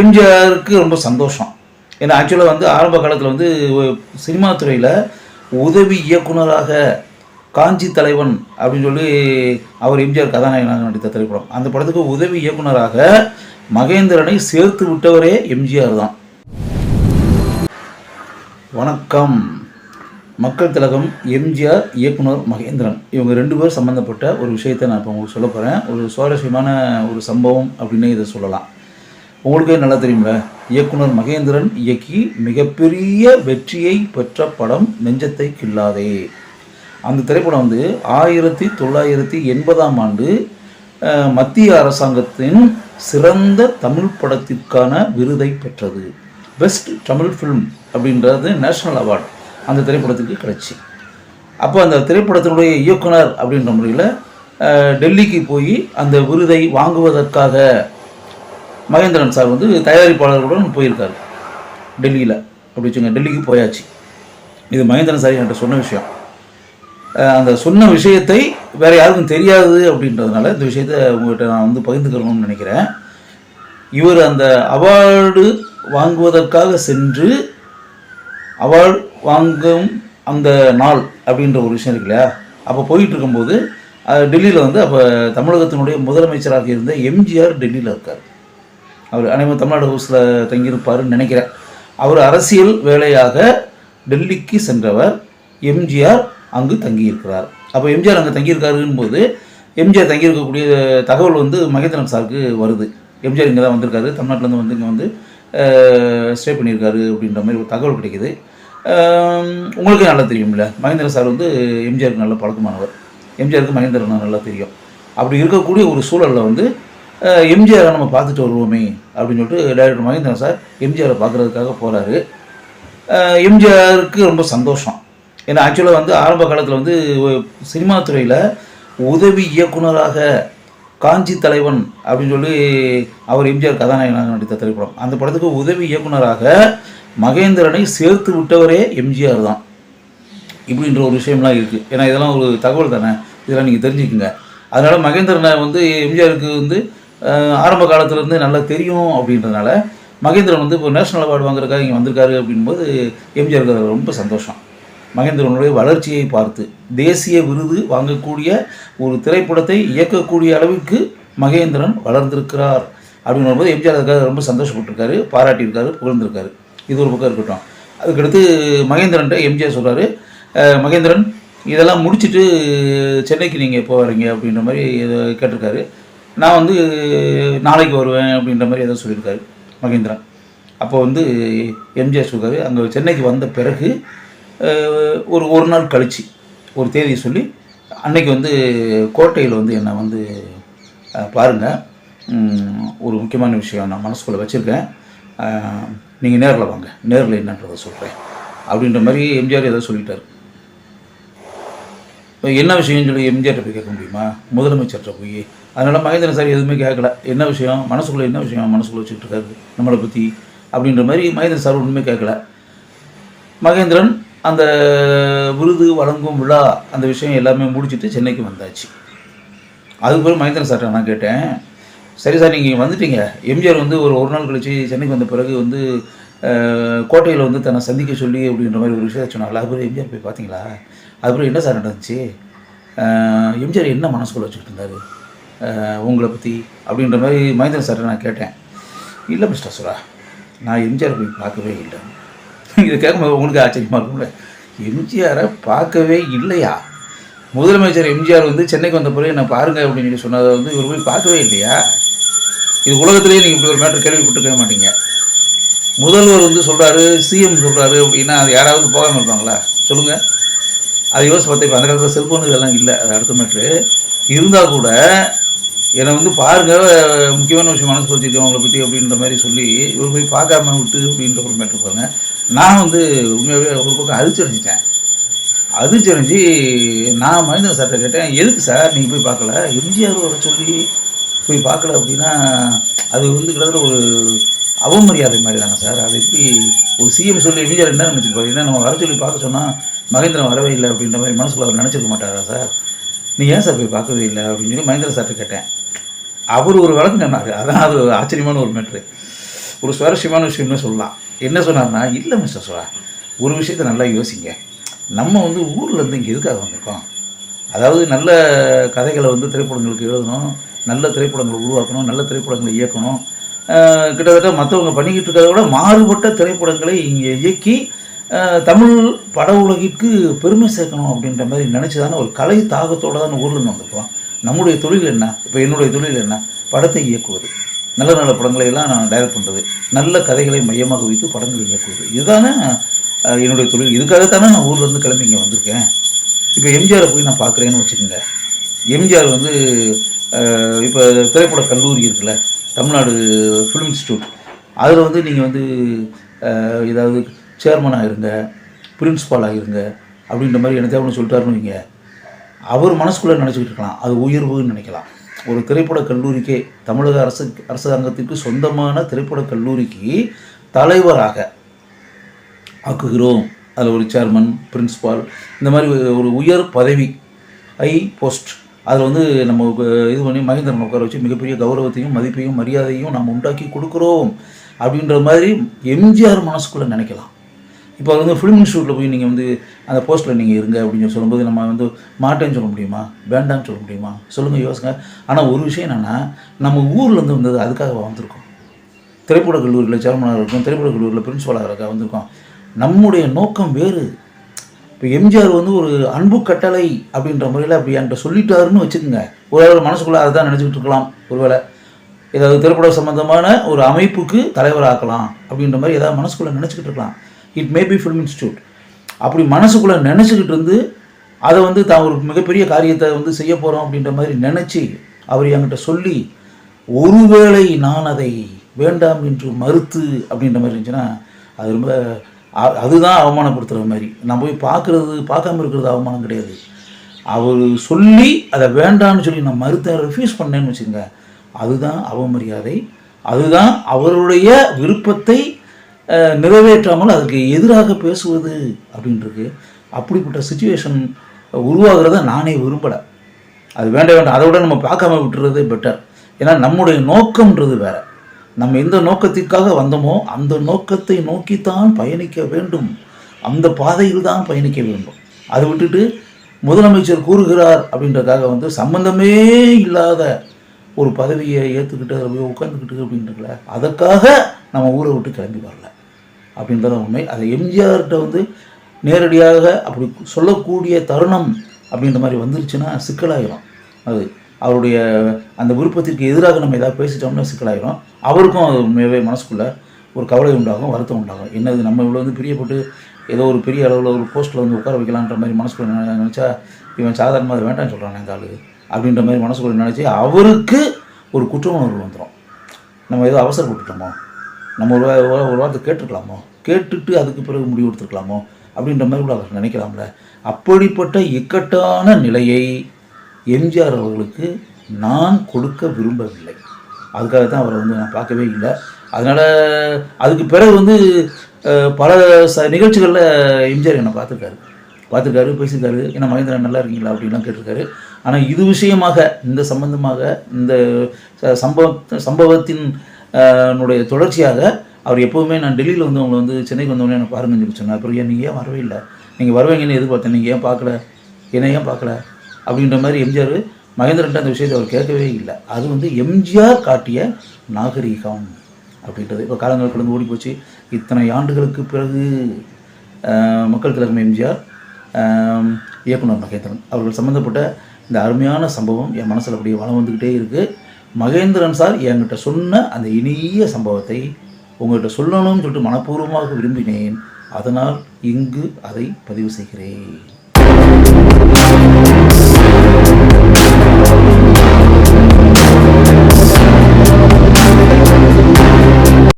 எம்ஜிஆருக்கு ரொம்ப சந்தோஷம். ஏன்னா ஆக்சுவலாக வந்து ஆரம்ப காலத்தில் வந்து சினிமா துறையில் உதவி இயக்குனராக காஞ்சி தலைவன் அப்படின்னு சொல்லி அவர் எம்ஜிஆர் கதாநாயகனாக நடித்த திரைப்படம். அந்த படத்துக்கு உதவி இயக்குனராக மகேந்திரனை சேர்த்து விட்டவரே எம்ஜிஆர் தான். வணக்கம். மக்கள் திலகம் எம்ஜிஆர் இயக்குனர் மகேந்திரன். இவங்க ரெண்டு பேர் சம்மந்தப்பட்ட ஒரு விஷயத்தை நான் இப்போ உங்களுக்கு சொல்ல போகிறேன் ஒரு சுவாரஸ்யமான ஒரு சம்பவம் அப்படின்னு இதை சொல்லலாம். உங்களுக்கே நல்லா தெரியும்ல? இயக்குனர் மகேந்திரன் இயக்கி மிகப்பெரிய வெற்றியை பெற்ற படம் நெஞ்சத்தை கில்லாதே அந்த திரைப்படம் வந்து ஆயிரத்தி தொள்ளாயிரத்தி எண்பதாம் ஆண்டு மத்திய அரசாங்கத்தின் சிறந்த தமிழ் படத்திற்கான விருதை பெற்றது. பெஸ்ட் தமிழ் ஃபிலிம் அப்படின்றது நேஷனல் அவார்டு அந்த திரைப்படத்துக்கு கிடைச்சி. அப்போ அந்த திரைப்படத்தினுடைய இயக்குனர் அப்படின்ற முறையில் டெல்லிக்கு போய் அந்த விருதை வாங்குவதற்காக மகேந்திரன் சார் வந்து தயாரிப்பாளர்களுடன் போயிருக்காரு. டெல்லியில். அப்படி வச்சுங்க டெல்லிக்கு போயாச்சு. இது மகேந்திரன் சார் என்கிட்ட சொன்ன விஷயம். அந்த சொன்ன விஷயத்தை வேற யாருக்கும் தெரியாது அப்படின்றதுனால இந்த விஷயத்தை உங்கள்கிட்ட நான் வந்து பகிர்ந்துக்கணும்னு நினைக்கிறேன். இவர் அந்த அவார்டு வாங்குவதற்காக சென்று அவார்டு வாங்கும் அந்த நாள் அப்படின்ற ஒரு விஷயம் இருக்கு இல்லையா? அப்போ போயிட்டு இருக்கும்போது டெல்லியில் வந்து அப்போ தமிழகத்தினுடைய முதலமைச்சராக இருந்த எம்ஜிஆர் டெல்லியில் இருக்கார். அவர் அனைவரும் தமிழ்நாடு ஹவுஸில் தங்கியிருப்பாருன்னு நினைக்கிறேன். அவர் அரசியல் வேலையாக டெல்லிக்கு சென்றவர் எம்ஜிஆர் அங்கு தங்கியிருக்கிறார். அப்போ எம்ஜிஆர் அங்கே தங்கியிருக்காருங்கும் போது எம்ஜிஆர் தங்கியிருக்கக்கூடிய தகவல் வந்து மகேந்திரன் சாருக்கு வருது. எம்ஜிஆர் இங்கே தான் வந்திருக்காரு தமிழ்நாட்டிலேருந்து வந்து இங்கே வந்து ஸ்டே பண்ணியிருக்காரு அப்படின்ற மாதிரி ஒரு தகவல் கிடைக்கிது. உங்களுக்கே நல்லா தெரியும்ல மகேந்திரன் சார் வந்து எம்ஜிஆருக்கு நல்ல பழக்கமானவர். எம்ஜிஆருக்கு மகேந்திரன் நல்லா தெரியும். அப்படி இருக்கக்கூடிய ஒரு சூழலில் வந்து எம்ஜிஆரை நம்ம பார்த்துட்டு வருவோமே அப்படின்னு சொல்லிட்டு டைரக்டர் மகேந்திரன் சார் எம்ஜிஆரை பார்க்குறதுக்காக போகிறாரு எம்ஜிஆருக்கு ரொம்ப சந்தோஷம். ஏன்னா ஆக்சுவலாக வந்து ஆரம்ப காலத்தில் வந்து சினிமா துறையில் உதவி இயக்குனராக காஞ்சி தலைவன் அப்படின்னு சொல்லி அவர் எம்ஜிஆர் கதாநாயகனாக நடித்த திரைப்படம். அந்த படத்துக்கு உதவி இயக்குனராக மகேந்திரனை சேர்த்து விட்டவரே எம்ஜிஆர் தான். இப்படின்ற ஒரு விஷயம்லாம் இருக்குது ஏன்னா இதெல்லாம் ஒரு தகவல் தானே? இதெல்லாம் நீங்கள் தெரிஞ்சுக்கங்க. அதனால் மகேந்திரனை வந்து எம்ஜிஆருக்கு வந்து ஆரம்ப காலத்துலேருந்து நல்லா தெரியும் அப்படின்றதுனால மகேந்திரன் வந்து இப்போ நேஷனல் அவார்டு வாங்குறதுக்காக இங்கே வந்திருக்காரு அப்படின்போது எம்ஜிஆருக்கு ரொம்ப சந்தோஷம். மகேந்திரனுடைய வளர்ச்சியை பார்த்து தேசிய விருது வாங்கக்கூடிய ஒரு திரைப்படத்தை இயக்கக்கூடிய அளவுக்கு மகேந்திரன் வளர்ந்திருக்கிறார் அப்படின்னு போது எம்ஜிஆர் அதுக்காக ரொம்ப சந்தோஷப்பட்டிருக்காரு பாராட்டியிருக்காரு புகழ்ந்திருக்காரு. இது ஒரு பக்கம் இருக்கட்டும். அதுக்கடுத்து மகேந்திரன்ட்ட எம்ஜிஆர் சொல்கிறாரு மகேந்திரன் இதெல்லாம் முடிச்சுட்டு சென்னைக்கு நீங்கள் எப்போ வரீங்க? அப்படின்ற மாதிரி கேட்டிருக்காரு. நான் வந்து நாளைக்கு வருவேன் அப்படின்ற மாதிரி ஏதோ சொல்லியிருக்காரு மகேந்திரன். அப்போ வந்து எம்ஜிஆர் சொல்றாரு அங்கே சென்னைக்கு வந்த பிறகு ஒரு ஒரு நாள் கழிச்சு ஒரு தேதியை சொல்லி அன்னைக்கு வந்து கோட்டையில் வந்து என்னை வந்து பாருங்கள் ஒரு முக்கியமான விஷயம் நான் மனசுக்குள்ளே வச்சுருக்கேன். நீங்கள் நேரில் வாங்க. நேரில் என்னன்றதை சொல்கிறேன் அப்படின்ற மாதிரி எம்ஜிஆர் ஏதோ சொல்லிட்டார். என்ன விஷயம்னு சொல்லி எம்ஜிஆர் போய் கேட்க முடியுமா? முதலமைச்சர்கிட்ட போய். அதனால் மகேந்திரன் சார் எதுவுமே கேட்கல. என்ன விஷயம்? மனசுக்குள்ளே என்ன விஷயம்? மனசுக்குள்ளே வச்சுக்கிட்டு இருக்காரு நம்மளை பற்றி அப்படின்ற மாதிரி மகேந்திரன் சார் ஒன்றுமே கேட்கல. மகேந்திரன் அந்த விருது வழங்கும் விழா அந்த விஷயம் எல்லாமே முடிச்சிட்டு சென்னைக்கு வந்தாச்சு. அதுக்கு பிறகு மகேந்திரன் சார்ட்ட நான் கேட்டேன் சரி சார் நீங்கள் வந்துட்டீங்க. எம்ஜிஆர் வந்து ஒரு ஒரு நாள் கழிச்சு சென்னைக்கு வந்த பிறகு வந்து கோட்டையில் வந்து தன்னை சந்திக்க சொல்லி அப்படின்ற மாதிரி ஒரு விஷயத்தை சொன்னாங்களா அதுக்கப்புறம் எம்ஜிஆர் போய் பார்த்தீங்களா அதுக்கப்புறம் என்ன சார் நடந்துச்சு? எம்ஜிஆர் என்ன மனசுக்குள்ள வச்சுக்கிட்டு இருந்தாரு? உங்களை பற்றி அப்படின்ற மாதிரி மகேந்திரன் சார் நான் கேட்டேன். இல்லை மிஸ்டர் சுரா நான் எம்ஜிஆர் போய் பார்க்கவே இல்லை. இதை கேட்கும்போது உங்களுக்கு ஆச்சரியமாக இருக்கும்ல. எம்ஜிஆரை பார்க்கவே இல்லையா? முதலமைச்சர் எம்ஜிஆர் வந்து சென்னைக்கு வந்த பிறகு என்ன பாருங்க அப்படின்னு சொல்லி சொன்னதை வந்து இவர் போய் பார்க்கவே இல்லையா? இது உலகத்திலேயே நீங்கள் இப்படி ஒரு மேட்டர் கேள்விப்பட்டிருக்கவே மாட்டீங்க. முதல்வர் வந்து சொல்கிறாரு சிஎம் சொல்கிறாரு அப்படின்னா அது யாராவது போகாமல் இருப்பாங்களா? சொல்லுங்கள் அது யோசிச்சு பார்த்தா இப்போ அந்த காலத்தில் செல்ஃபோன் இதெல்லாம் இல்லை. அது அடுத்த மேட்ரு இருந்தால் கூட என்னை வந்து பாருங்க முக்கியமான விஷயம் மனசு வச்சுருக்கேன் அவங்கள பற்றி அப்படின்ற மாதிரி சொல்லி இவர் போய் பார்க்காம விட்டு அப்படின்ற ஒரு மேட்ரு பாருங்க. நான் வந்து உண்மையாகவே ஒரு பக்கம் அதிர்ச்சி அதிர்ச்சி நான் மகேந்திர சார்கிட்ட கேட்டேன் எதுக்கு சார் நீங்கள் போய் பார்க்கல? எம்ஜிஆர் வர சொல்லி போய் பார்க்கல அப்படின்னா அது வந்து கிட்டத்தட்ட ஒரு அவமரியாதை மாதிரி தானே சார்? அது எப்படி ஒரு சிஎம் சொல்லி எம்ஜிஆர் என்ன நினச்சிருப்பாரு ஏன்னா நம்ம வர சொல்லி பார்க்க சொன்னால் மகேந்திரன் வரவே இல்லை அப்படின்ற மாதிரி மனசுக்குள்ள அவர் நினச்சிருக்க மாட்டாரா சார்? நீ ஏன் சார் போய் பார்க்கவே இல்லை? அப்படின்னு சொல்லி மகேந்திர சார்கிட்ட கேட்டேன். அவர் ஒரு வழக்கு சொன்னார். அதான் அது ஆச்சரியமான ஒரு மேட்ரு ஒரு சுவாரஸ்யமான விஷயம்னு சொல்லலாம். என்ன சொன்னார்னா இல்லை மிஸ்டர் சுவா ஒரு விஷயத்தை நல்லா யோசிங்க. நம்ம வந்து ஊர்லேருந்து இங்கே எதுக்காக வந்திருக்கோம்? அதாவது நல்ல கதைகளை வந்து திரைப்படங்களுக்கு எழுதணும் நல்ல திரைப்படங்களை உருவாக்கணும் நல்ல திரைப்படங்களை இயக்கணும் கிட்டத்தட்ட மற்றவங்க பண்ணிக்கிட்டு இருக்கிறத விட மாறுபட்ட திரைப்படங்களை இங்கே இயக்கி தமிழ் பட உலகிற்கு பெருமை சேர்க்கணும் அப்படின்ற மாதிரி நினச்சி தானே ஒரு கலை தாகத்தோடு தான் ஊரில் இருந்து வந்திருக்கோம். நம்முடைய தொழில் என்ன? இப்போ என்னுடைய தொழில் என்ன? படத்தை இயக்குவது. நல்ல நல்ல படங்களை எல்லாம் நான் டைரக்ட் பண்ணுறது நல்ல கதைகளை மையமாக வைத்து படங்களை இயக்குவது. இதுதானே என்னுடைய தொழில். இதுக்காகத்தானே நான் ஊர்லேருந்து கிளம்பி இங்கே வந்திருக்கேன். இப்போ எம்ஜிஆரை போய் நான் பார்க்குறேன்னு வச்சுக்கோங்க. எம்ஜிஆர் வந்து இப்போ திரைப்பட கல்லூரி இருக்குல்ல தமிழ்நாடு ஃபிலிம் இன்ஸ்டியூட் அதில் வந்து நீங்கள் வந்து ஏதாவது சேர்மனாக இருங்க பிரின்ஸ்பாலாக இருங்க அப்படின்ற மாதிரி எனக்கு ஒன்று சொல்லிட்டாருன்னு வைங்க. அவர் மனசுக்குள்ளே நினச்சிக்கிட்டு இருக்கலாம். அது உயர்வுன்னு நினைக்கலாம். ஒரு திரைப்பட கல்லூரிக்கே தமிழக அரசு அரசாங்கத்திற்கு சொந்தமான திரைப்பட கல்லூரிக்கு தலைவராக ஆக்குகிறோம். அதில் ஒரு சேர்மன் பிரின்ஸ்பால் இந்த மாதிரி ஒரு உயர் பதவி ஐ போஸ்ட் அதில் வந்து நம்ம இது பண்ணி மகேந்திரன் உட்கார வச்சு மிகப்பெரிய கௌரவத்தையும் மதிப்பையும் மரியாதையும் நாம் உண்டாக்கி கொடுக்குறோம் அப்படின்ற மாதிரி எம்ஜிஆர் மனசுக்குள்ளே நினைக்கலாம். இப்போ வந்து ஃபிலிம் இன்ஸ்டியூட்டில் போய் நீங்கள் வந்து அந்த போஸ்ட்டில் நீங்கள் இருங்க அப்படின்னு சொல்லும்போது நம்ம வந்து மாட்டேன்னு சொல்ல முடியுமா? வேண்டாம்னு சொல்ல முடியுமா? சொல்லுங்கள் யோசிங்க. ஆனால் ஒரு விஷயம் என்னென்னா நம்ம ஊர்லேருந்து வந்தது அதுக்காக வந்திருக்கோம். திரைப்பட கல்லூரியில் சேர்மனாக இருக்கும் திரைப்பட கல்லூரியில் பிரின்சிபலாக இருக்க வந்திருக்கோம். நம்முடைய நோக்கம் வேறு. இப்போ எம்ஜிஆர் வந்து ஒரு அன்பு கட்டளை அப்படின்ற முறையில் அப்படி என்கிட்ட சொல்லிட்டாருன்னு வச்சுக்கோங்க. ஒருவேளை மனசுக்குள்ளே அதுதான் நினச்சிக்கிட்டு இருக்கலாம். ஒருவேளை ஏதாவது திரைப்பட சம்மந்தமான ஒரு அமைப்புக்கு தலைவராக்கலாம் அப்படின்ற மாதிரி ஏதாவது மனசுக்குள்ளே நினச்சிக்கிட்டு இருக்கலாம். It may be film institute அப்படி மனசுக்குள்ளே நினச்சிக்கிட்டு இருந்து அதை வந்து தான் ஒரு மிகப்பெரிய காரியத்தை வந்து செய்ய போகிறோம் அப்படின்ற மாதிரி நினச்சி அவர் என்கிட்ட சொல்லி ஒருவேளை நான் அதை வேண்டாம் என்று மறுத்து அப்படின்ற மாதிரி இருந்துச்சுன்னா அது ரொம்ப அதுதான் அவமானப்படுத்துகிற மாதிரி. நான் போய் பார்க்குறது பார்க்காம இருக்கிறது அவமானம் கிடையாது. அவர் சொல்லி அதை வேண்டான்னு சொல்லி நான் மறுத்த ரெஃப்யூஸ் பண்ணேன்னு வச்சுக்கோங்க. அதுதான் அவமரியாதை. அதுதான் அவருடைய விருப்பத்தை நிறைவேற்றாமல் அதுக்கு எதிராக பேசுவது அப்படின்றது அப்படிப்பட்ட சுச்சுவேஷன் உருவாகிறத நானே விரும்பலை. அது வேண்டாம் வேண்டாம். அதை விட நம்ம பார்க்காம விட்டுறது பெட்டர் ஏன்னா நம்முடைய நோக்கம்ன்றது வேறு. நம்ம எந்த நோக்கத்திற்காக வந்தோமோ அந்த நோக்கத்தை நோக்கித்தான் பயணிக்க வேண்டும். அந்த பாதையில் தான் பயணிக்க வேண்டும். அதை விட்டுட்டு முதலமைச்சர் கூறுகிறார் அப்படின்றதுக்காக வந்து சம்பந்தமே இல்லாத ஒரு பதவியை ஏற்றுக்கிட்டு அதில் போய் உட்காந்துக்கிட்டு அப்படின்றதுல அதற்காக நம்ம ஊரை விட்டு கிளம்பி வரல. அப்படின்றத உண்மை. அதை எம்ஜிஆர்கிட்ட வந்து நேரடியாக அப்படி சொல்லக்கூடிய தருணம் அப்படின்ற மாதிரி வந்துருச்சுன்னா சிக்கலாயிரும். அது அவருடைய அந்த விருப்பத்திற்கு எதிராக நம்ம ஏதாவது பேசிட்டோம்னா சிக்கலாயிரும். அவருக்கும் அது உண்மையாகவே மனசுக்குள்ள ஒரு கவலை உண்டாகும் வருத்தம் உண்டாகும். என்னது நம்ம இவ்வளோ வந்து பிரியப்பட்டு ஏதோ ஒரு பெரிய அளவில் ஒரு போஸ்ட்டில் வந்து உட்கார வைக்கலான்ற மாதிரி மனசுக்குள்ள நினச்சா இவன் சாதாரணமாக அது வேண்டாம்னு சொல்கிறான் எங்கள் ஆளு அப்படின்ற மாதிரி மனசுக்குள்ள நினச்சி அவருக்கு ஒரு குற்ற உணர்வு வந்துடும் நம்ம ஏதோ அவசரப்பட்டுட்டோமோ நம்ம ஒரு ஒரு- ஒரு வார்த்தை கேட்டுட்டு அதுக்கு பிறகு முடிவு எடுத்துருக்கலாமோ அப்படின்ற மாதிரி கூட அவர் நினைக்கலாம்ல. அப்படிப்பட்ட இக்கட்டான நிலையை எம்ஜிஆர் அவர்களுக்கு நான் கொடுக்க விரும்பவில்லை. அதுக்காக தான் அவரை வந்து நான் பார்க்கவே இல்லை. அதனால் அதுக்கு பிறகு வந்து பல ச நிகழ்ச்சிகளில் எம்ஜிஆர் என்னை பார்த்துருக்காரு. பார்த்துருக்காரு பேசியிருக்காரு. என்ன மகேந்திரன் நல்லா இருக்கீங்களா? அப்படின்லாம் கேட்டிருக்காரு. ஆனால் இது விஷயமாக இந்த சம்பந்தமாக இந்த சம்பவ சம்பவத்தின் தொடர்ச்சியாக அவர் எப்போவுமே நான் டெல்லியில் வந்து அவங்களை வந்து சென்னைக்கு வந்தவொடனே என்ன பாருங்கன்னு சொல்லி சொன்னார். அப்புறம் ஏன் நீங்கள் ஏன் வரவே இல்லை? நீங்கள் வருவீங்கன்னு எதிர்பார்த்தேன். நீங்கள் ஏன் பார்க்கல? என்னை ஏன் பார்க்கல? அப்படின்ற மாதிரி எம்ஜிஆர் மகேந்திரன்ட்ட அந்த விஷயத்தை அவர் கேட்கவே இல்லை. அது வந்து எம்ஜிஆர் காட்டிய நாகரீகம் அப்படின்றது. இப்போ காலங்கள் கடந்து ஓடி போச்சு இத்தனை ஆண்டுகளுக்கு பிறகு மக்கள் திலகம் எம்ஜிஆர் இயக்குனர் மகேந்திரன். அவர்கள் சம்மந்தப்பட்ட இந்த அருமையான சம்பவம் என் மனசில் அப்படியே வளம் வந்துக்கிட்டே இருக்குது மகேந்திரன் சார் என்கிட்ட சொன்ன அந்த இனிய சம்பவத்தை உங்கள்கிட்ட சொல்லணும்னு சொல்லிட்டு மனப்பூர்வமாக விரும்பினேன். அதனால் இங்கு அதை பதிவு செய்கிறேன்.